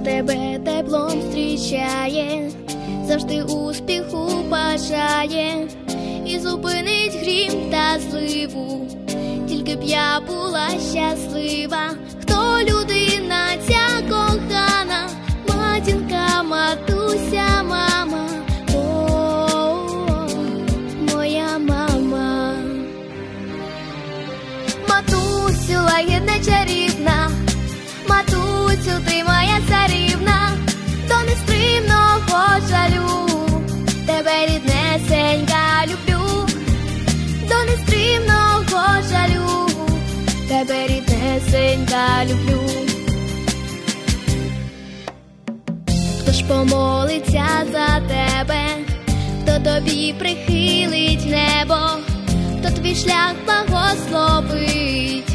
тебе теплом зустрічає, завжди успіху бажає і зупинить грім та зливу, тільки б я була щаслива, хто люди. Тебе ріднесенька люблю. Хто ж помолиться за тебе, хто тобі прихилить небо, хто твій шлях благословить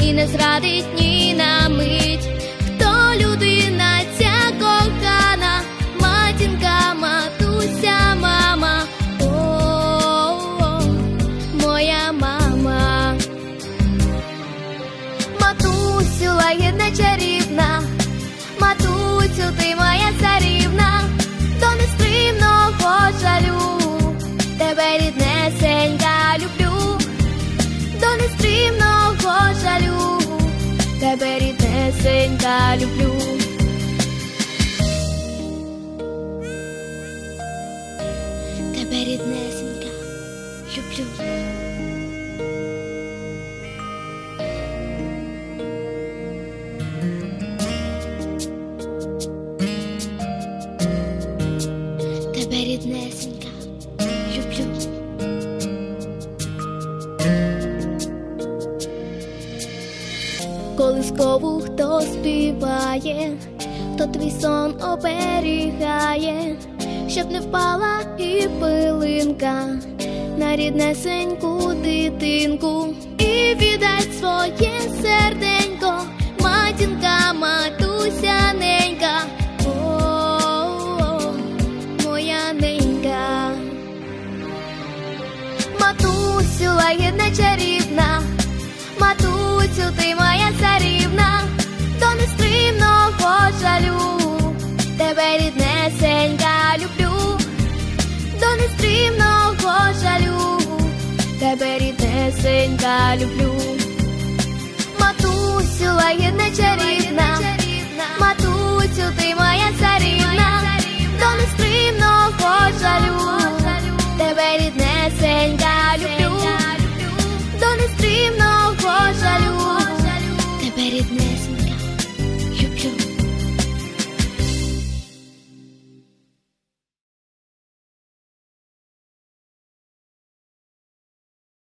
і не зрадить ні люблю, до нестримного жалю, тебе ріднесенька люблю. Тебе ріднесенька люблю. Тебе ріднесенька Колискову хто співає, хто твій сон оберігає, щоб не впала і пилинка на ріднесеньку дитинку, і віддать своє серденько, матінка, матуся ненька. О, ненька, матусю, лагідна чарівна, матусю, ти моя царівна, до нестримного жалю, тебе ріднесенька люблю, до нестримного жалю, тебе ріднесенька люблю, матусю, лагідне чарівна.